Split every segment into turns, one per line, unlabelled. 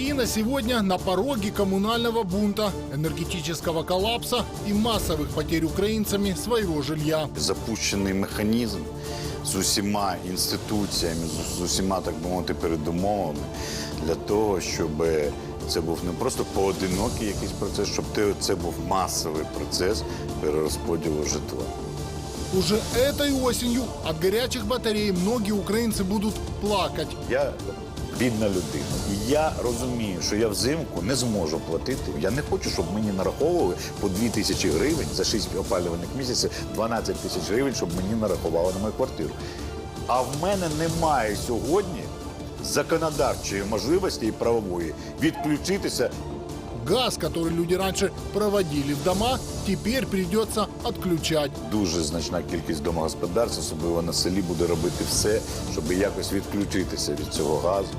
Украина сегодня на пороге коммунального бунта, энергетического коллапса и массовых потерь украинцами своего жилья.
запущений механізм з усіма інституціями, з, з усіма, так би мовити, передумовами для того, щоб це був не просто поодинокий якийсь процес, щоб те- це був масовий процес перерозподілу житла.
Уже этой осенью от горячих батарей многие украинцы будут плакать.
Я бідна людина. І я розумію, що я взимку не зможу платити. Я не хочу, щоб мені нараховували по 2 тисячі гривень за 6 опалюваних місяців, 12 тисяч гривень, щоб мені нарахували на мою квартиру. А в мене немає сьогодні законодавчої можливості і правової відключитися
Газ, который люди раньше проводили в дома, теперь придется отключать.
Дуже значна кількість домогосподарств, особливо на селі, буде робити все, щоб якось відключитися від цього газу.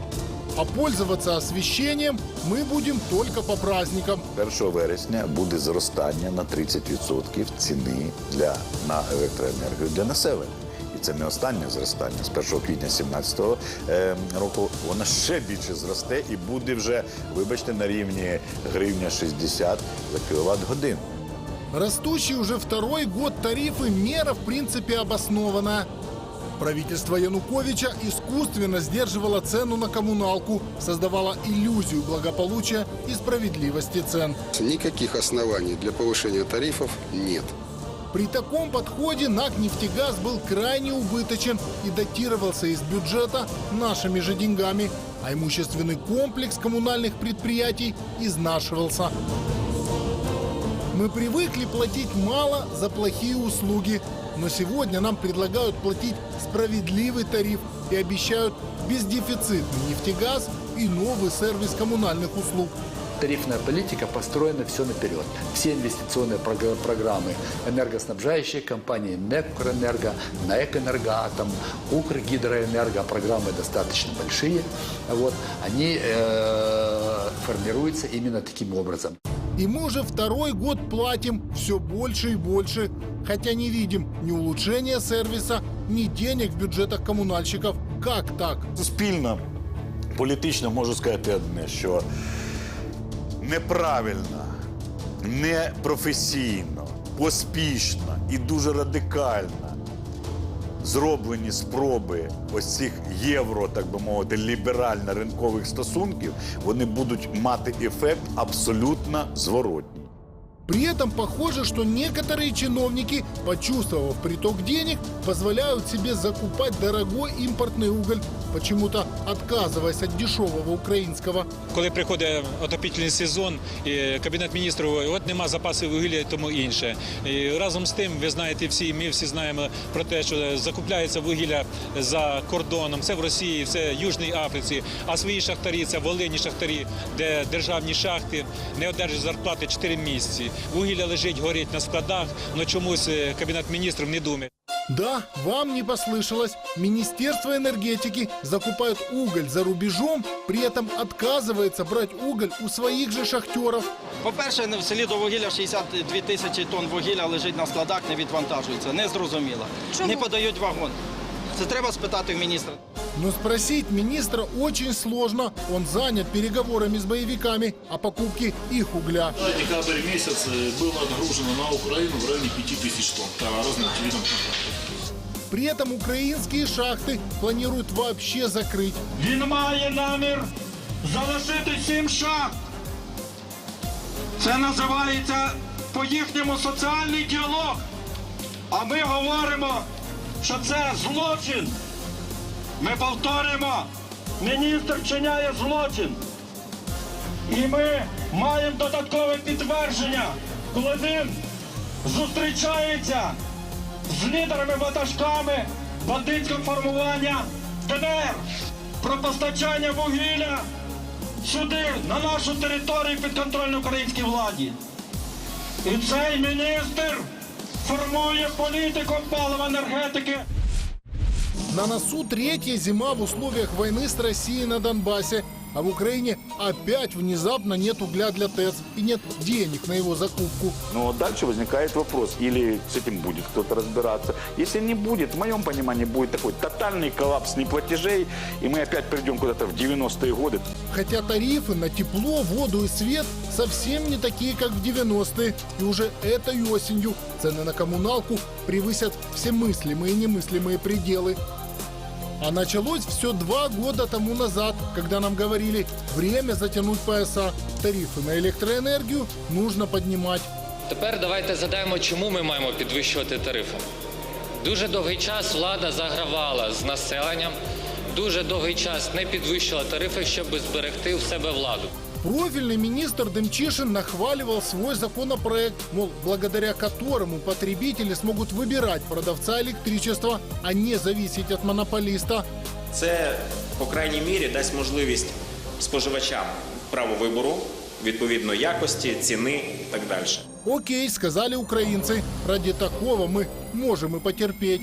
А пользоваться освещением мы будем только по праздникам.
1 вересня буде зростання на 30% ціни для на електроенергію для населення. Це не останнє зростання. З 1 квітня 2017 е, року воно ще більше зросте і буде вже, вибачте, на рівні гривня 60 за кіловат годину.
Растущий уже второй год тарифы мера в принципе обоснованная. Правительство Януковича искусственно сдерживало цену на коммуналку, создавало иллюзию благополучия и справедливости цен.
Никаких оснований для повышения тарифов нет.
При таком подходе НАК «Нефтегаз» был крайне убыточен и датировался из бюджета нашими же деньгами, а имущественный комплекс коммунальных предприятий изнашивался. Мы привыкли платить мало за плохие услуги, но сегодня нам предлагают платить справедливый тариф и обещают бездефицитный нефтегаз и новый сервис коммунальных услуг.
Тарифная политика построена все наперед. Все инвестиционные прог- программы энергоснабжающие компании НЭК «Укрэнерго», НАЭК «Энергоатом», «Укргидроэнерго», программы достаточно большие, вот, они э, формируются именно таким образом.
И мы уже второй год платим все больше и больше, хотя не видим ни улучшения сервиса, ни денег в бюджетах коммунальщиков. Как так?
Суспільно, політично можу сказати одне, що неправильно, непрофесійно, поспішно і дуже радикально зроблені спроби ось цих євро, так би мовити, ліберально-ринкових стосунків, вони будуть мати ефект абсолютно зворотній.
При этом похоже, что некоторые чиновники, почувствовав приток денег, позволяют себе закупать дорогой импортный уголь, почему-то отказываясь от дешевого украинского.
Коли приходить отопительний сезон, і кабінет міністрів говорить, от нема запасів вугілля і тому інше. І разом з тим, ви знаєте всі, ми всі знаємо про те, що закупляється вугілля за кордоном. Це в Росії, це в Южній Африці. А свої шахтарі це волині шахтарі, де державні шахти не одержують зарплати 4 місяці. Вугілля лежить, горить на складах, але чомусь е, кабінет міністрів не думає.
Да, вам не послышалось. Министерство энергетики закупает уголь за рубежом, при этом отказывается брать уголь у своих же шахтеров.
По-перше, в селі до вугілля 62 тисячі тонн вугілля лежить на складах, не відвантажується. Незрозуміло. Не подають вагон. Це треба спитати в міністра.
Но спросить министра очень сложно. Он занят переговорами с боевиками о покупке их угля.
За декабрь месяц э, было нагружено на Украину в районе 5000 тонн по разным видам контрактов.
При этом украинские шахты планируют вообще закрыть.
Він має намір залишити сім шахт. Це називається по-їхньому соціальний діалог. А ми говоримо, що це злочин. Ми повторюємо, міністр вчиняє злочин. І ми маємо додаткове підтвердження, коли він зустрічається з лідерами ватажками бандитського формування ДНР про постачання вугілля сюди, на нашу територію підконтрольну українській владі. І цей міністр формує політику палива енергетики.
На носу третья зима в условиях войны с Россией на Донбассе. А в Украине опять внезапно нет угля для ТЭЦ и нет денег на его закупку.
Но дальше возникает вопрос, или с этим будет кто-то разбираться. Если не будет, в моем понимании будет такой тотальный коллапс неплатежей, и мы опять придем куда-то в 90-е годы.
Хотя тарифы на тепло, воду и свет совсем не такие, как в 90-е. И уже этой осенью цены на коммуналку превысят все мыслимые и немыслимые пределы. А началось все два года тому назад, когда нам говорили, время затянуть пояса. Тарифы на электроэнергию нужно поднимать.
Тепер давайте задаємо, чому ми маємо підвищувати тарифи. Дуже довгий час влада загравала з населенням, дуже довгий час не підвищила тарифи, щоб зберегти в себе владу.
Профильный министр Демчишин нахваливал свой законопроект, мол, благодаря которому потребители смогут выбирать продавца электричества, а не зависеть от монополиста.
Це, по крайній мірі, дасть можливість споживачам право вибору, відповідно якості, ціни і так далі.
Окей, сказали украинцы, ради такого мы можем и потерпеть.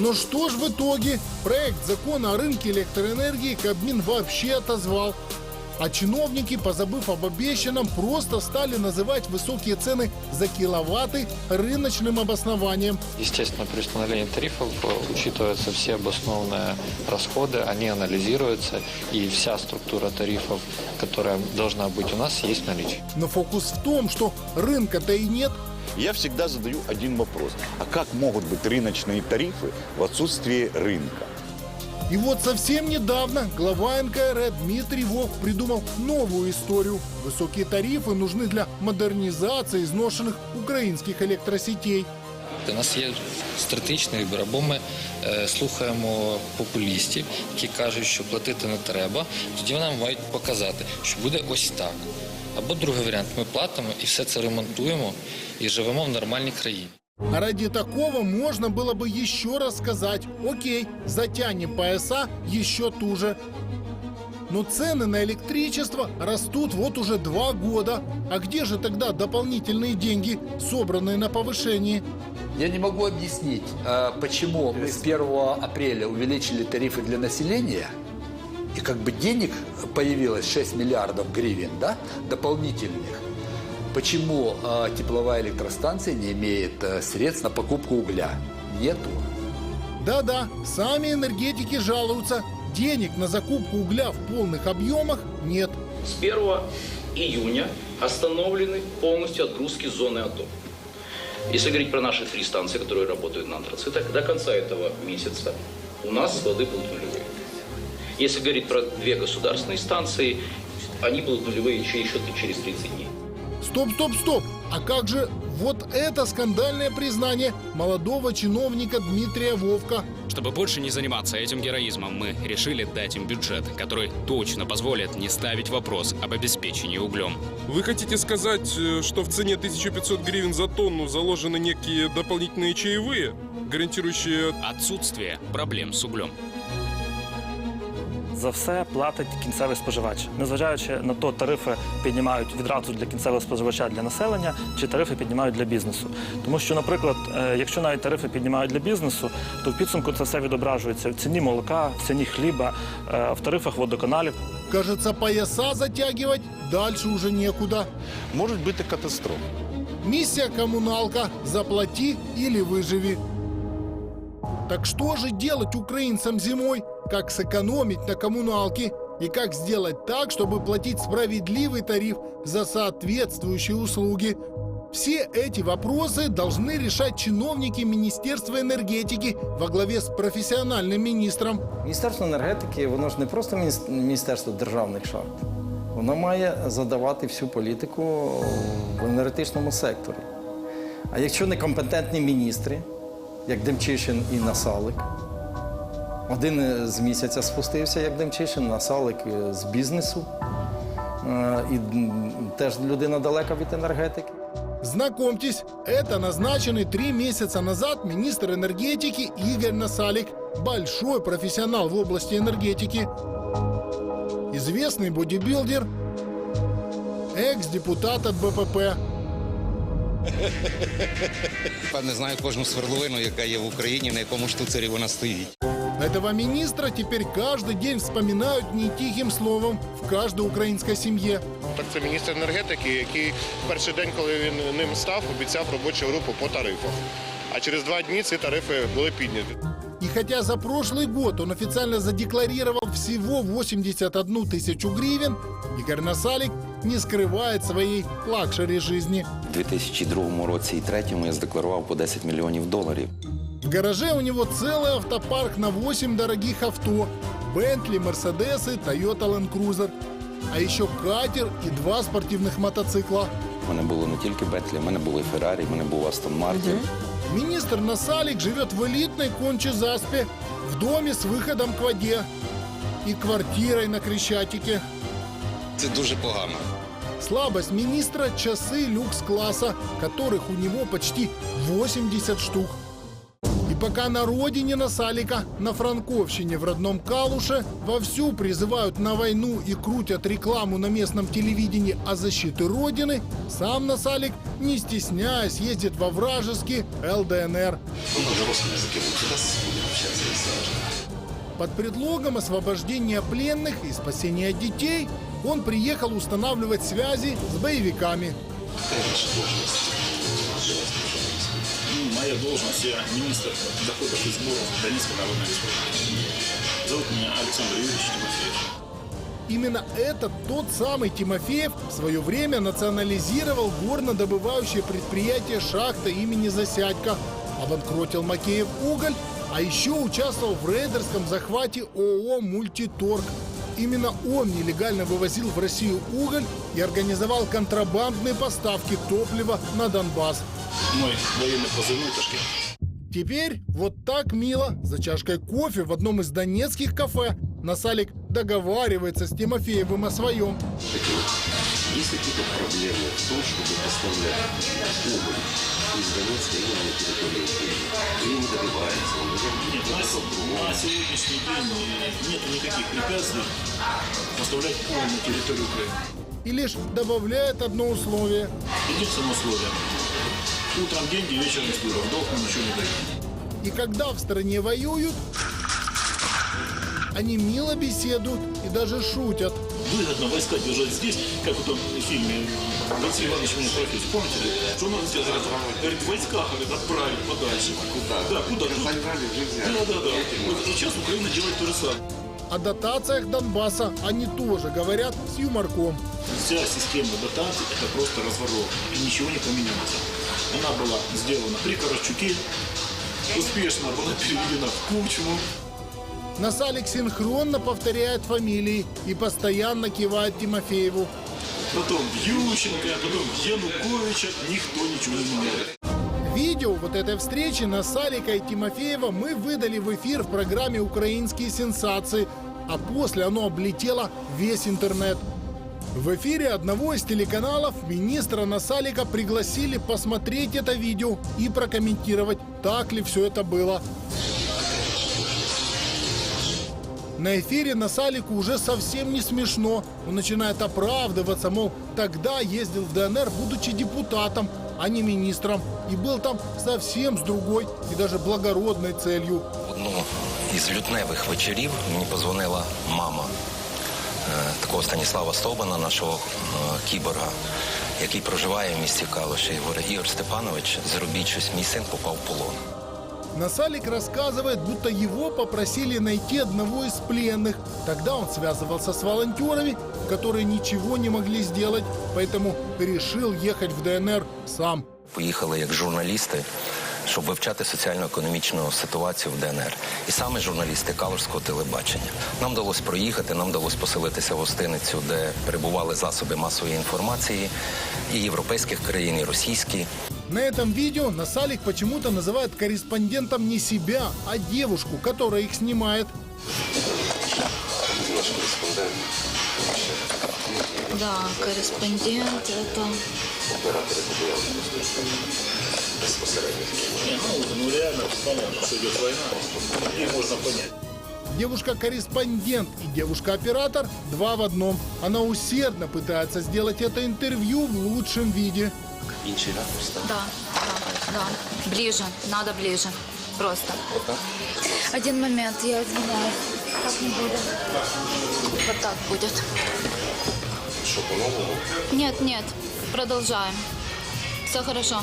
Но что ж в итоге? Проект закона о рынке электроэнергии Кабмин вообще отозвал. А чиновники, позабыв об обещанном, просто стали называть высокие цены за киловатты рыночным обоснованием.
Естественно, при установлении тарифов э, учитываются все обоснованные расходы, они анализируются, и вся структура тарифов, которая должна быть у нас, есть в наличии.
Но фокус в том, что рынка-то и нет,
Я всегда задаю один вопрос. А как могут быть рыночные тарифы в отсутствии рынка?
И вот совсем недавно глава НКР Дмитрий Вовк придумал новую историю. Высокие тарифы нужны для модернизации изношенных украинских электросетей.
У нас є стратегічний вибір. Або ми е, слухаємо популістів, які кажуть, що платити не треба. Тоді вони нам мають показати, що буде ось так. Або другий варіант: ми платимо і все це ремонтуємо і живемо в нормальній країні.
А ради такого можно было бы еще раз сказать, окей, затянем пояса еще туже. Но цены на электричество растут вот уже два года. А где же тогда дополнительные деньги, собранные на повышении?
Я не могу объяснить, э, почему мы с 1 апреля увеличили тарифы для населения, и как бы денег появилось 6 миллиардов гривен, да, дополнительных. Почему э, тепловая электростанция не имеет э, средств на покупку угля? Нету.
Да-да, сами энергетики жалуются. Денег на закупку угля в полных объемах нет.
С 1 июня остановлены полностью отгрузки зоны АТО. Если говорить про наши три станции, которые работают на антрацитах, до конца этого месяца у нас склады будут. Если говорить про две государственные станции, они будут нулевые еще, еще через 30 дней.
Стоп, стоп, стоп! А как же вот это скандальное признание молодого чиновника Дмитрия Вовка?
Чтобы больше не заниматься этим героизмом, мы решили дать им бюджет, который точно позволит не ставить вопрос об обеспечении углем.
Вы хотите сказать, э, что в цене 1500 гривен за тонну заложены некие дополнительные чаевые, гарантирующие...
Отсутствие проблем с углем.
За все платить кінцевий споживач, незважаючи на то, тарифи піднімають відразу для кінцевого споживача для населення, чи тарифи піднімають для бізнесу. Тому що, наприклад, е, якщо навіть тарифи піднімають для бізнесу, то в підсумку це все відображується в ціні молока, в ціні хліба, е, в тарифах водоканалів.
Кажется, пояса затягивать дальше уже некуда.
Может быть и катастрофа.
Миссия коммуналка «Заплати или выживи». Так что же делать украинцам зимой? Как сэкономить на коммуналке? И как сделать так, чтобы платить справедливый тариф за соответствующие услуги? Все эти вопросы должны решать чиновники Министерства энергетики во главе с профессиональным министром.
Міністерство енергетики, воно ж не просто мініс- міністерство державних шахт. Воно має задавати всю політику в енергетичному секторі. А якщо некомпетентні міністри, як Демчишин і Насалик, один з місяця спустився, як Демчишин, Насалик е, з бізнесу, е, і м, теж людина далека від енергетики.
Знакомьтесь, это назначенный три месяца назад министр энергетики Игорь Насалик. Большой профессионал в области энергетики. Известный бодибилдер. Экс-депутат от БПП.
Певне, знаю кожну свердловину, яка є в Україні, на якому штуцері вона стоїть.
Этого министра теперь каждый день вспоминают не тихим словом в каждой украинской семье.
Так це міністр енергетики, який перший день, коли він ним став, обіцяв робочу групу по тарифах. А через два дні ці тарифи були підняті.
И хотя за прошлый год он официально задекларировал всего 81 тысячу гривен, Игорь Насалик не скрывает своей лакшери жизни.
У 2002 році і третьому я задекларував по 10 мільйонів доларів.
В гараже у него целый автопарк на 8 дорогих авто. Бентли, Мерседесы, Toyota Land Cruiser. А еще катер и два спортивных мотоцикла.
У мене було не тільки Бетлі, у мене були Феррарі, у мене був Астон Мартін.
Министр Насалик живет в элитной Конче-Заспе, в доме с выходом к воде и квартирой на Крещатике.
Це дуже погано.
Слабость министра – часы люкс-класса, которых у него почти 80 штук. Пока на родине Насалика, на Франковщине в родном Калуше, вовсю призывают на войну и крутят рекламу на местном телевидении о защите Родины, сам Насалик, не стесняясь, ездит во вражеский ЛДНР. Под предлогом освобождения пленных и спасения детей он приехал устанавливать связи с боевиками.
Ну, моя должность, я министр доходов и сборов Донецкой Народной Республики. Зовут меня Александр Юрьевич Тимофеев.
Именно этот тот самый Тимофеев в свое время национализировал горнодобывающее предприятие «Шахта» имени Засядько, обанкротил Макеев уголь, а еще участвовал в рейдерском захвате ООО «Мультиторг». Именно он нелегально вывозил в Россию уголь и организовал контрабандные поставки топлива на Донбасс.
Мой военный позывной Ташкент.
Теперь вот так мило, за чашкой кофе в одном из донецких кафе, Насалик договаривается с Тимофеевым о своем.
Есть какие-то проблемы в том, чтобы поставлять уголь из Донецка именно на территорию Украины? Или не добивается он?
Нет, на, на сегодняшний день нет никаких препятствий поставлять уголь на территорию Украины.
И лишь добавляет одно условие.
Единственное условие. Утром деньги, вечером. В долг мы ничего не даем.
И когда в стране воюют, они мило беседуют и даже шутят.
Выгодно войска держать здесь, как в том фильме Василий Иванович меня профессию. Помните? Что надо сделать? Говорит, войска говорит, отправить подальше. Куда? Да, куда? Тут. Да, да, да. Вот сейчас Украина делает то же самое.
О дотациях Донбасса они тоже говорят с юморком.
Вся система дотаций это просто разворот. И ничего не поменялось. Она была сделана при Карачуке, успешно была переведена в Кучму.
Насалик синхронно повторяет фамилии и постоянно кивает Тимофееву.
Потом Ющенко, потом Януковича. Никто ничего не меняет.
Видео вот этой встречи Насалика и Тимофеева мы выдали в эфир в программе «Украинские сенсации», а после оно облетело весь интернет. В эфире одного из телеканалов министра Насалика пригласили посмотреть это видео и прокомментировать, так ли все это было. На эфире Насалику уже совсем не смешно. Он начинает оправдываться, мол, тогда ездил в ДНР, будучи депутатом, а не министром. И был там совсем с другой и даже благородной целью.
Одну із лютневих вечорів мені позвонила мама е, такого Станіслава Стовбана, нашого е, кіборга, який проживає в місті Калуші. І говорить, Ігор Степанович, зробіть щось, мій син попав в полон.
Насалик рассказывает, будто его попросили найти одного из пленных. Тогда он связывался с волонтерами, которые ничего не могли сделать, поэтому решил ехать в ДНР сам.
Поїхали як журналісти, щоб вивчати соціально-економічну ситуацію в ДНР. І саме журналісти Калужського телебачення. Нам вдалося проїхати, нам вдалося поселитися в гостиницю, де перебували засоби масової інформації і європейських країн, і російські.
На этом видео Насалик почему-то называет корреспондентом не себя, а девушку, которая их снимает.
Да, корреспондент это...
ну, ну реально понятно, что идет война. И можно понять.
Девушка-корреспондент и девушка-оператор – два в одном. Она усердно пытается сделать это интервью в лучшем виде.
Інший ракурс, так?
Да, да, да. Ближе, надо ближе. Просто.
Отак?
Один момент, я извиняюсь. Так не будет. Вот так будет.
Що по-новому?
Нет, нет, продолжаем. Все хорошо.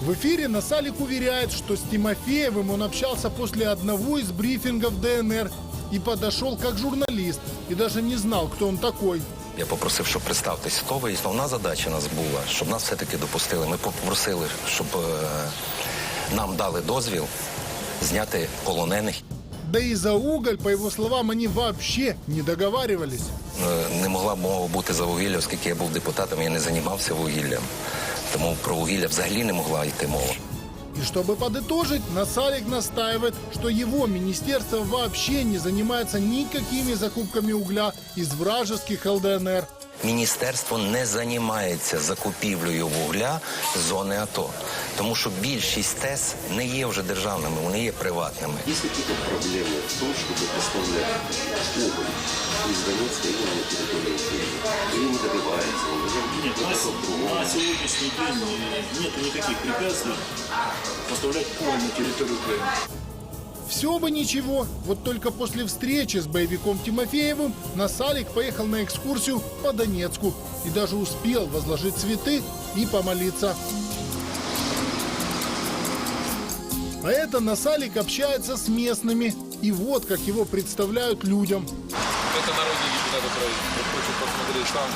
В эфире Насалик уверяет, что с Тимофеевым он общался после одного из брифингов ДНР и подошел как журналист, и даже не знал, кто он такой.
Я попросив, щоб представтись, хто ви. І основна задача нас була, щоб нас все-таки допустили. Ми попросили, щоб е, нам дали дозвіл зняти полонених.
Да и за уголь, по его словам, они вообще не договаривались.
Е, Не могла б мова бути за вугілля, оскільки я був депутатом, я не займався вугіллям. Тому про вугілля взагалі не могла йти мова.
Чтобы подытожить, Насалик настаивает, что его министерство вообще не занимается никакими закупками угля из вражеских ЛДНР.
Міністерство не займається закупівлею вугля з зони АТО, тому що більшість ТЕС не є вже державними, вони є приватними.
Есть какие-то проблемы в том, чтобы поставлять уголь из Донецка именно на территорию Украины? Или не добивается? он? Или
Нет, на,
как-то по-другому?
на сегодняшний день нет никаких препятствий поставлять уголь на территорию Украины.
Все бы ничего, вот только после встречи с боевиком Тимофеевым Насалик поехал на экскурсию по Донецку и даже успел возложить цветы и помолиться. А это Насалик общается с местными. И вот как его представляют людям.
Это народный депутат Украины. Хочет посмотреть там,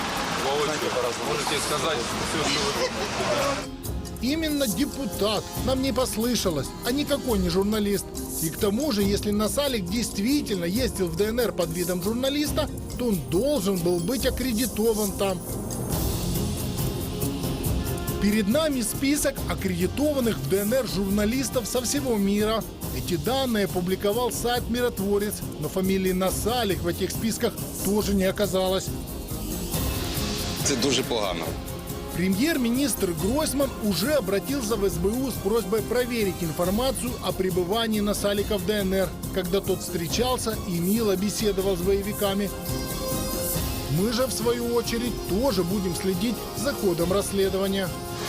воочию, можете сказать все, что вы
Именно депутат. Нам не послышалось, а никакой не журналист. И к тому же, если Насалик действительно ездил в ДНР под видом журналиста, то он должен был быть аккредитован там. Перед нами список аккредитованных в ДНР журналистов со всего мира. Эти данные публиковал сайт «Миротворец», но фамилии Насалик в этих списках тоже не оказалось.
Це дуже погано.
Премьер-министр Гройсман уже обратился в СБУ с просьбой проверить информацию о пребывании Насалика в ДНР, когда тот встречался и мило беседовал с боевиками. Мы же, в свою очередь, тоже будем следить за ходом расследования.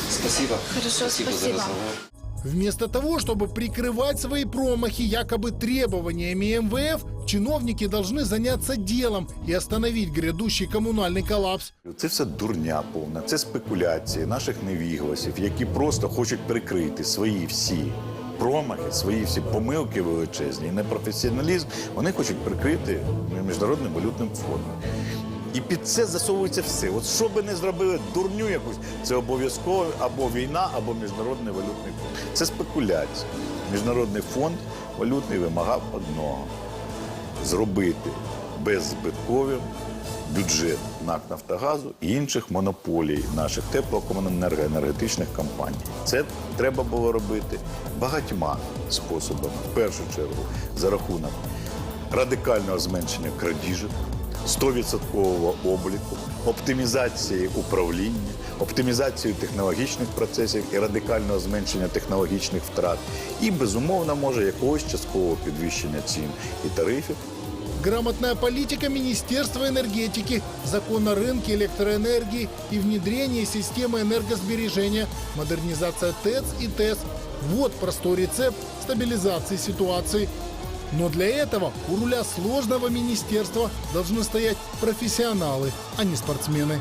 Спасибо.
Хорошо,
за
спасибо.
разговор.
Вместо того, чтобы прикрывать свои промахи якобы требованиями МВФ, чиновники должны заняться делом и остановить грядущий коммунальный коллапс.
Це все дурня повна, це спекуляції наших невігласів, які просто хочуть прикрити свої всі промахи, свої всі помилки величезні і непрофесіоналізм. Вони хочуть прикрити міжнародним валютним фондом. І під це засовується все. От що би не зробили дурню якусь, це обов'язково або війна, або міжнародний валютний фонд. Це спекуляція. Міжнародний фонд валютний вимагав одного зробити беззбитковим бюджет НАК Нафтогазу і інших монополій наших теплокомуненергоенергетичних компаній. Це треба було робити багатьма способами. В першу чергу за рахунок радикального зменшення крадіжок, 100% обліку, оптимізації управління, оптимізації технологічних процесів і радикального зменшення технологічних втрат. І, безумовно, може якогось часткового підвищення цін і тарифів.
Грамотная политика Министерства энергетики, закон о рынке электроэнергии и внедрение системы энергосбережения, модернизация ТЭЦ и ТЭС. Вот простой рецепт стабилизации ситуации. Но для этого у руля сложного министерства должны стоять профессионалы, а не спортсмены.